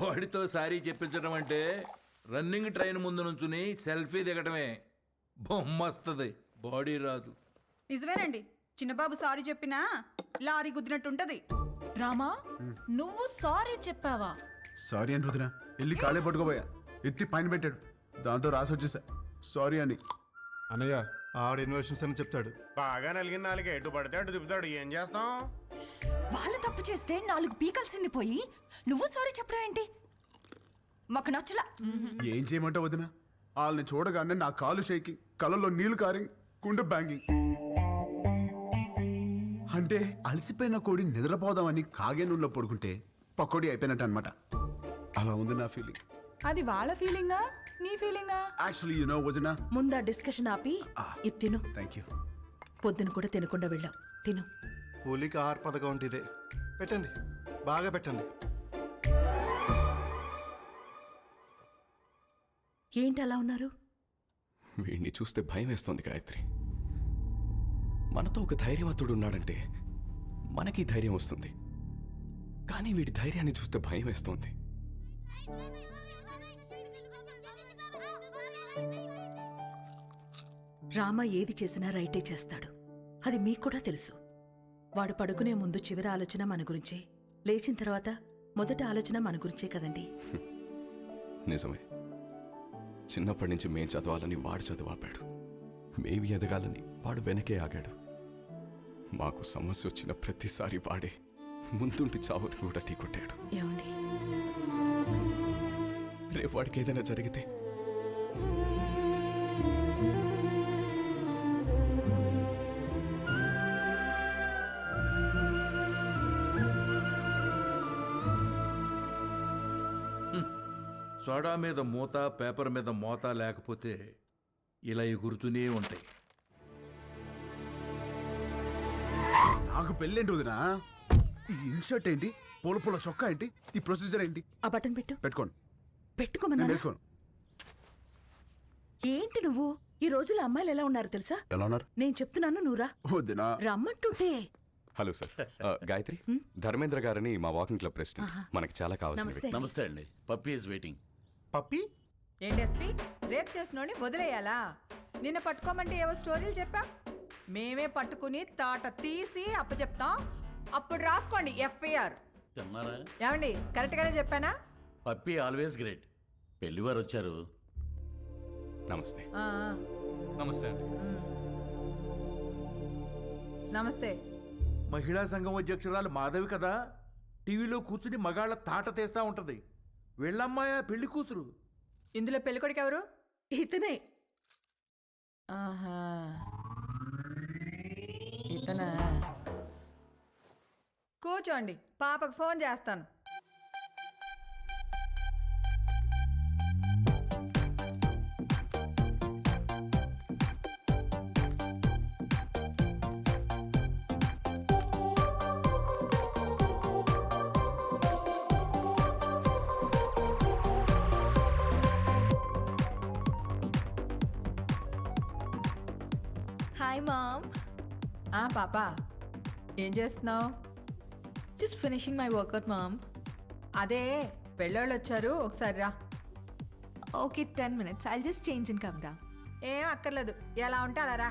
వాడితో సారీ చెప్పించడం అంటే running train ముందు నుంచుని సెల్ఫీ దిగటమే. బొమ్మ వస్తుంది బాడీ రాదు. నిజమేనండి. చిన్నబాబు సారీ చెప్పినా లారీ గుద్దినట్టుంటది. రామా నువ్వు సారీ చెప్పావా? సారీ అని రుదిన వెళ్ళి కాళ్ళే పట్టుకోబోయా. ఎత్తి పైన పెట్టాడు. దాంతో రాసి వచ్చేసా. సారీ అని. అన్నయ్య ఆవిడ ఇన్వెషన్స్ అని చెప్తాడు. బాగా నలిగిన నాలుగు. ఎటు పడితే అటు తిప్పుతాడు. ఏం చేస్తాం? వాళ్ళు తప్పు చేస్తే నాలుగు పీకల్సింది పోయి నువ్వు సారీ చెప్పడం ఏంటి? మాకు నచ్చలా. ఏం చేయమంటావు వదిన? వాళ్ళని చూడగానే నా కాలు షేకింగ్ కళ్ళల్లో నీళ్ళు కారింగ్ కుండ బ్యాంగింగ్. అంటే అలసిపోయిన కోడి నిద్రపోదామని కాగే నూనెలో పడుకుంటే పకోడీ అయిపోయినట్టు అనమాట అలా ఉంది నా ఫీలింగ్ అది వాళ్ళ ఫీలింగా నీ ఫీలింగా యాక్చువల్లీ యు నో వదిన. ముందా డిస్కషన్ ఆపి ఇది తిను. థ్యాంక్ యూ పొద్దున కూడా తినకుండా వెళ్ళాం తిను. కూలికి ఆహార పథకం అంటే ఇదే పెట్టండి. బాగా పెట్టండి. ఏంటి అలా ఉన్నారు? వీడిని చూస్తే భయం వేస్తోంది గాయత్రి. మనతో ఒక ధైర్యవంతుడు ఉన్నాడంటే మనకి ధైర్యం వస్తుంది. కానీ వీడి ధైర్యాన్ని చూస్తే భయం వేస్తోంది. రామ ఏది చేసినా రైటే చేస్తాడు. అది మీకు కూడా తెలుసు. వాడు పడుకునే ముందు చివరి ఆలోచన మన గురించే. లేచిన తర్వాత మొదటి ఆలోచన మన గురించే కదండి. నిజమే. చిన్నప్పటి నుంచి మేం చదవాలని వాడు చదువాపాడు మేము ఎదగాలని వాడు వెనకే ఆగాడు. మాకు సమస్య వచ్చిన ప్రతిసారి వాడే ముందుండి చావుని కూడా ఢీకొట్టాడు. ఏమండి? రేపు వాడికి ఏదైనా జరిగితే మీద మూత పేపర్ మీద మూత లేకపోతే ఇలా ఎగురుతూనే ఉంటాయి. నాకు పెళ్ళేంటి వదిన? ఈ ఇన్షర్ట్ ఏంటి? పూల పూల చొక్కా ఏంటి? ఈ ప్రొసీజర్ ఏంటి? ఆ బటన్ పెట్టు. పెట్టుకోండి నేను పెట్టుకోమన్నా వేసుకోను. ఏంటి నువ్వు? ఈ రోజుల్లో అమ్మాయిలు ఎలా ఉన్నారు తెలుసా? ఎలా ఉన్నారు? నేను చెప్తున్నాను నువ్వురా వదినా. రమ్మంటుంటే. Hello sir. గాయత్రి ధర్మేంద్ర గారని మా వాకింగ్ క్లబ్ ప్రెసిడెంట్ మనకి చాలా కావాల్సిన నమస్తే. అండి. Puppy is waiting. పప్పి? ఏంటి ఎస్పీ? రేప్ చేసినోని వదిలేయాలా? నిన్న పట్టుకోమంటే ఏవో స్టోరీలు చెప్పా? మేమే పట్టుకుని తాట తీసి అప్పచెప్తాం. అప్పుడు రాసుకోండి ఎఫ్ఐఆర్. తిన్నారా ఏమండి కరెక్ట్గానే చెప్పానా? పప్పీ ఆల్వేస్ గ్రేట్ పెళ్ళివారు వచ్చారు. నమస్తే. ఆ, ఆ, నమస్తే అండి. ఉమ్. నమస్తే. మహిళా సంఘం అధ్యక్షురాలు మాధవి కదా? టీవీలో కూర్చుని మగాళ్ళ తాట తీస్తా ఉంటది. వెళ్ళమ్మాయా పెళ్ళి కూతురు? ఇందులో పెళ్ళికొడుకు ఎవరు ఇతనే. ఆహా. ఇతనా? కూర్చోండి పాపకు ఫోన్ చేస్తాను. హాయ్ మామ్ ఆ పాప ఏం చేస్తున్నావు? Just finishing my workout mom అదే పెళ్ళోళ్ళు వచ్చారు ఒకసారి రా. Okay ten minutes I just change in come down ఏం అక్కర్లేదు. ఎలా ఉంటే అలా రా.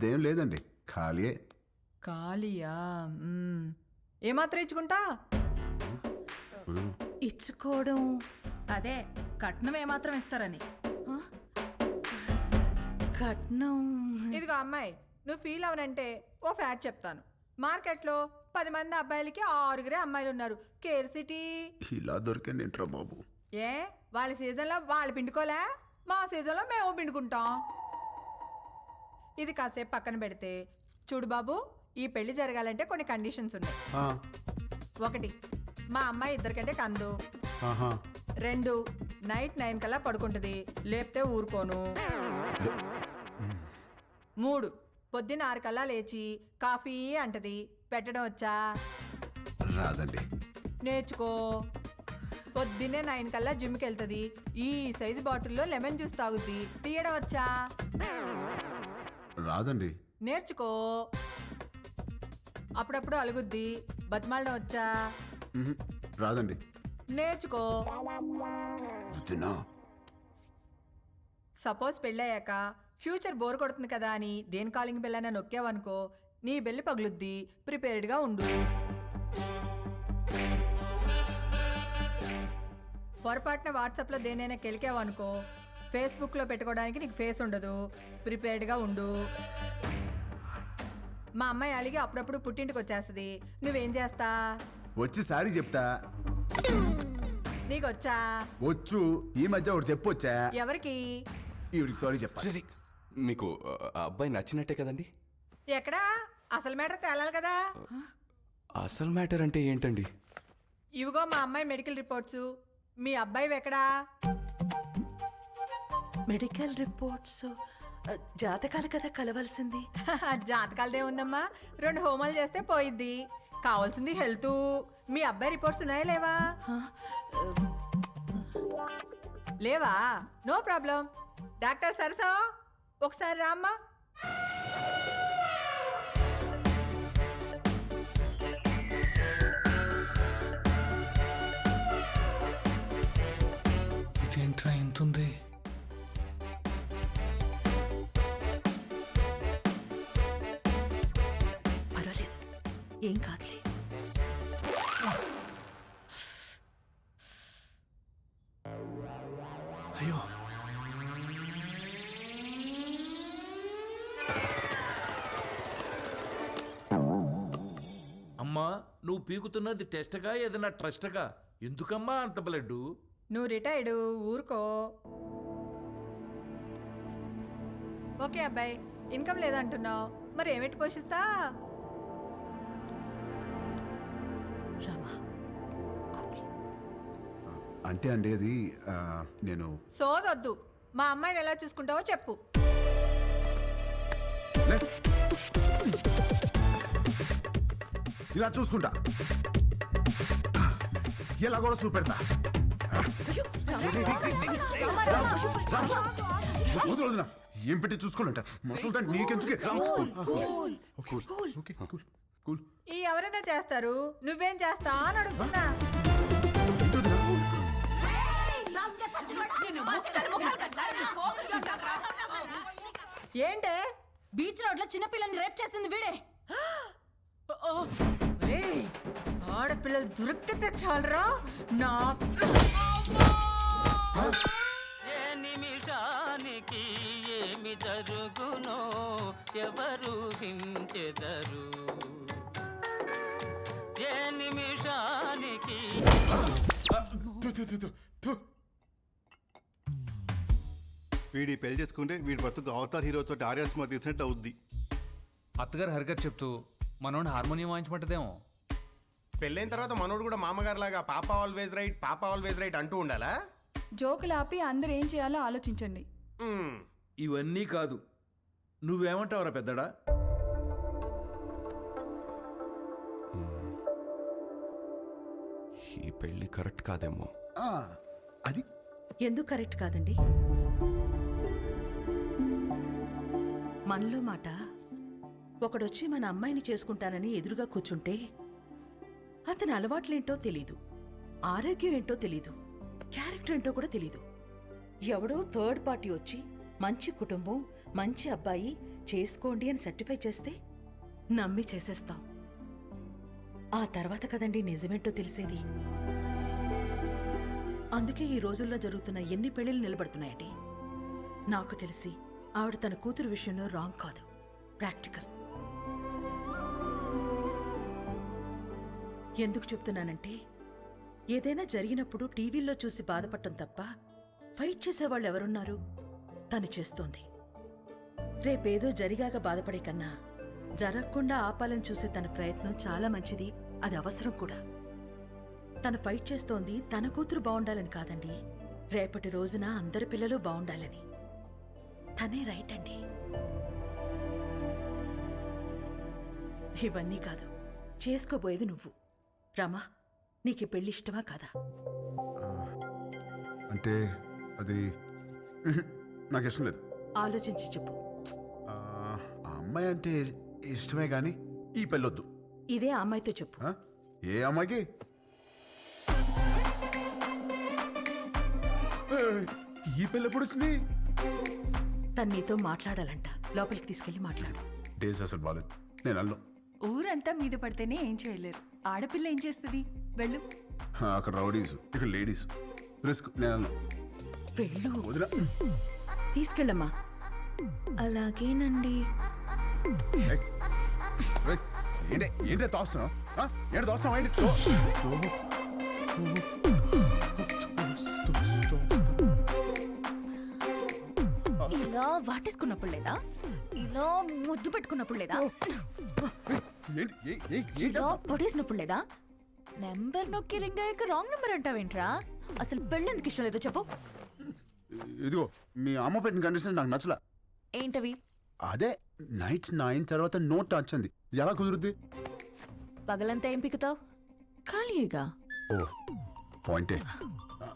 పెద్ద ఏం లేదండి. ఖాళీయే. ఖాళీయా? మ్మ్. ఏమాత్రం ఇచ్చుకుంటా? ఇచ్చుకోవడం. అదే కట్నం ఏమాత్రం ఇస్తారని. ఆ? కట్నం. ఇదిగో అమ్మాయి నువ్వు ఫీల్ అవనంటే ఓ ఫ్యాట్ చెప్తాను. మార్కెట్లో పది మంది అబ్బాయిలకి ఆరుగురే అమ్మాయిలు ఉన్నారు కేర్ సిటీ. ఇలా దొరికండి ఏంట్రా బాబు? ఏ? వాళ్ళ సీజన్లో వాళ్ళు పిండుకోలే? మా సీజన్లో మేము పిండుకుంటాం. ఇది కాసేపు పక్కన పెడితే చూడు బాబు ఈ పెళ్ళి జరగాలంటే కొన్ని కండిషన్స్ ఉన్నాయి. ఒకటి మా అమ్మాయి ఇద్దరికంటే కందు. రెండు నైట్ నైన్ కల్లా పడుకుంటుంది లేపితే ఊరుకోను. మూడు పొద్దున్న ఆరు కల్లా లేచి కాఫీ అంటది పెట్టడం వచ్చా? రాదండి. నేర్చుకో. పొద్దున్నే నైన్ కల్లా జిమ్కి వెళ్తుంది ఈ సైజు బాటిల్లో లెమన్ జ్యూస్ తాగుద్ది తీయడం వచ్చా? రాదండి. నేర్చుకో. అప్పుడప్పుడు అలుగుద్ది. బతిమాలడం వచ్చా. రాదండి. నేర్చుకో. సపోజ్ పెళ్ళయ్యాక ఫ్యూచర్ బోర్ కొడుతుంది కదా అని దేని కాలింగ్ బెల్ అయినా నొక్కావనుకో నీ బెల్లి పగులుద్ది. ప్రిపేర్డ్గా ఉండు. పొరపాటున వాట్సాప్లో దేనైనా కెలికావనుకో ఫేస్బుక్లో పెట్టుకోవడానికి నీకు ఫేస్ ఉండదు. ప్రిపేర్డ్గా ఉండు. మా అమ్మాయి అలిగి అప్పుడప్పుడు పుట్టింటికి వచ్చేస్తుంది. నువ్వేం చేస్తా? వచ్చి సారీ చెప్తా. నీకు వచ్చా. వచ్చు ఈ మధ్య ఒకటి చెప్పొచ్చా? ఎవరికి? ఈవిడికి సారీ చెప్పాలి. మీకు ఆ, ఆ అబ్బాయి నచ్చినట్టే కదండి? ఎక్కడా? అసలు మ్యాటర్ తేలాలి కదా. అసలు మ్యాటర్ అంటే ఏంటండి? ఇవిగో మా అమ్మాయి మెడికల్ రిపోర్ట్స్. మీ అబ్బాయి ఎక్కడా? మెడికల్ రిపోర్ట్స్ జాతకాలు కదా కలవాల్సింది. జాతకాలదే ఉందమ్మా. రెండు హోమాలు చేస్తే పోయిద్ది. కావాల్సింది హెల్త్. మీ అబ్బాయి రిపోర్ట్స్ ఉన్నాయా లేవా? లేవా? No problem. డాక్టర్ సరసా ఒకసారి రామ్మా. ఇదేంట్రా ఇంతుంది? ఏం కాదులే. అయ్యో. అమ్మా నువ్వు పీకుతున్నది టెస్ట్గా ఏదైనా ట్రస్ట్గా? ఎందుకమ్మా అంత బ్లడ్ నువ్వు రిటైర్డ్ ఊరుకో. ఓకే అబ్బాయి ఇన్కమ్ లేదంటున్నావు. మరి ఏమిటి పోషిస్తా? రామా అంటే అండి అది ఆ, నేను సోదొద్దు. మా అమ్మాయిని ఎలా చూసుకుంటావో చెప్పు. లే. ఇలా చూసుకుంటా. ఇలా కూడా చూపెడతా. ఏం పెట్టి చూసుకోవాలంట? మసలు నీకెందుకే? ఓకే కూల్ ఈ ఎవరైనా చేస్తారు? నువ్వేం చేస్తా అని అడుగుతున్నా. ఏంటే? బీచ్ రోడ్లో చిన్నపిల్లని రేప్ చేసింది వీడే. ఏయ్, ఆడపిల్లలు దొరికితే చాలరా? నా ఏ నిమిషానికి ఏమి జరుగునో ఎవరు హించెదరు వీడి పెళ్ళి చేసుకుంటే వీడి బతుకు అవతార్ హీరోతో ఆర్యా సినిమా తీసినట్టు అవుద్ది. అత్తగారు హరికత్ చెప్తూ మనోడిని హార్మోనియం వాయించమంటదేమో. పెళ్ళైన తర్వాత మనోడు కూడా మామగారు లాగా పాప ఆల్వేజ్ రైట్ పాప ఆల్వేజ్ రైట్ అంటూ ఉండాలా? జోకులు ఆపి అందరు ఏం చేయాలో ఆలోచించండి. ఇవన్నీ కాదు. నువ్వేమంటావురా పెద్దడా? ఈ పెళ్ళి కరెక్ట్ కాదేమో. ఆ, అది. ఎందుకు కరెక్ట్ కాదండి? మనలో మాట ఒకడొచ్చి మన అమ్మాయిని చేసుకుంటానని ఎదురుగా కూర్చుంటే అతని అలవాట్లేంటో తెలీదు ఆరోగ్యం ఏంటో తెలీదు క్యారెక్టర్ ఏంటో కూడా తెలీదు. ఎవడో థర్డ్ పార్టీ వచ్చి మంచి కుటుంబం మంచి అబ్బాయి చేసుకోండి అని సర్టిఫై చేస్తే నమ్మి చేసేస్తాం. ఆ తర్వాత కదండి నిజమేంటో తెలిసేది? అందుకే ఈ రోజుల్లో జరుగుతున్న ఎన్ని పెళ్ళిలు నిలబడుతున్నాయండి? నాకు తెలిసి ఆవిడ తన కూతురు విషయంలో రాంగ్ కాదు. ప్రాక్టికల్. ఎందుకు చెప్తున్నానంటే ఏదైనా జరిగినప్పుడు టీవీల్లో చూసి బాధపడటం తప్ప ఫైట్ చేసేవాళ్ళు ఎవరున్నారు తను చేస్తోంది. రేపేదో జరిగాక బాధపడే కన్నా జరగకుండా ఆపాలని చూసే తన ప్రయత్నం చాలా మంచిది. అది అవసరం కూడా. తను ఫైట్ చేస్తోంది తన కూతురు బాగుండాలని కాదండి. రేపటి రోజున అందరి పిల్లలు బాగుండాలని తనే రైట్ అండి. ఇవన్నీ కాదు. చేసుకోబోయేది నువ్వు. రామా నీకు పెళ్ళి ఇష్టమా కాదా? అంటే అది నాకు ఇష్టం లేదు. ఆలోచించి చెప్పు. ఆ అమ్మాయి అంటే ఇష్టమే కానీ ఈ పెళ్ళొద్దు. ఇదే ఆ అమ్మాయితో చెప్పు. ఆ? ఏ అమ్మాయికి? ఏయ్, ఈ పెళ్ళి ఎప్పుడు వచ్చింది? తను నీతో మాట్లాడాలంట. లోపలికి తీసుకెళ్ళి మాట్లాడు. డేస్ అసలు బాలేదు. నేను అల్లు. ఊరంతా మీద పడితేనే ఏం చేయలేరు. ఆడపిల్ల ఏం చేస్తుంది? వెళ్ళు. అక్కడ రౌడీస్ ఇక్కడ లేడీస్. రిస్క్ నేను అల్లు. వెళ్ళు. వదిలా తీసుకెళ్ళమ్మా. అలాగేనండి. ఏంటి ఏంటి తోస్తున్నావు? ఏంటి తోస్తున్నావు ఏంటి ఇలా వాటేసుకున్నప్పుడు లేదా? ఇలా ముద్దు పెట్టుకున్నప్పుడు లేదా? ఇలా? పొడేసినప్పుడు లేదా? నెంబర్ నొక్కి రింగ్ అయ్యాక రాంగ్ నెంబర్ అంటావేంట్రా? అసలు పెళ్ళి ఎందుకు ఇష్టం లేదో చెప్పు. ఇదిగో మీ అమ్మ పెట్టిన కండిషన్ నాకు నచ్చలా. ఏంటవి? అదే నైట్ నైన్ తర్వాత నోట్ టచ్ అంది ఎలా కుదురుద్ది? పగలంతా ఏం పిక్కుతావు ఖాళీగా ఓ పాయింటే.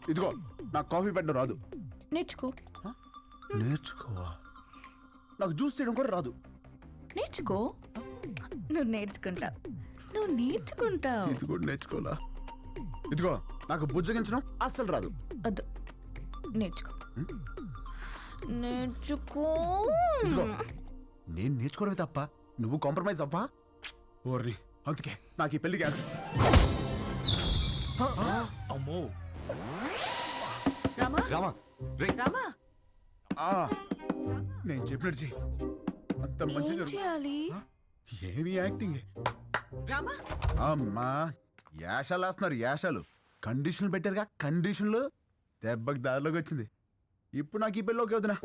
ఇదిగో నాకు కాఫీ పెట్టడం రాదు. నేర్చుకో. నేర్చుకోవా? నాకు జ్యూస్ చేయడం కూడా రాదు. నేర్చుకో. నువ్వు నేర్చుకుంటావు నువ్వు నేర్చుకుంటావు. ఇది కూడా నేర్చుకోవాలా? ఇదిగో నాకు బుజ్జగించడం అస్సలు రాదు. వద్దు. నేర్చుకో. నేర్చుకో. ఇదిగో నేను నేర్చుకోవడమే తప్ప నువ్వు కాంప్రమైజ్ అవ్వా? ఓర్ని అందుకే నాకు ఈ పెళ్ళి క్యాన్సిల్ అమ్మో. రామా? రామా రే రామా? ఆ, నేను చెప్పినట్టు చెయ్యి. అంత మంచిగా ఏం జరుగు- చేయాలి? ఏమి యాక్టింగ్. రామా? అమ్మా యాషాలు వేస్తున్నారు యాషాలు. కండిషన్లు పెట్టారుగా కండిషన్లు. దెబ్బకి దారిలోకి వచ్చింది. ఇప్పుడు నాకు ఈ పెళ్ళిలోకి వదినా.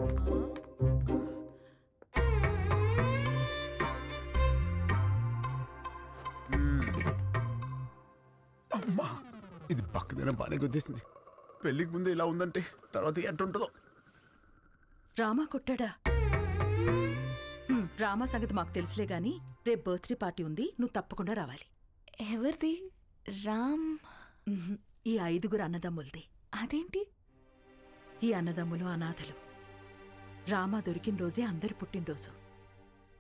అమ్మా ఇది పక్కదైనా బాగానే గుద్దేసింది పెళ్ళికి ముందు ఇలా ఉందంటే తర్వాత ఎట్టుంటుందో రామా కొట్టాడా? హ్మ్, రామా సంగతి మాకు తెలుసులే గాని రేపు బర్త్డే పార్టీ ఉంది నువ్వు తప్పకుండా రావాలి. ఎవరిది? రామ్. ఉహుం, ఈ ఐదుగురు అన్నదమ్ములది. అదేంటి? ఈ అన్నదమ్ములు అనాథలు. రామ దొరికిన రోజే అందరి పుట్టినరోజు.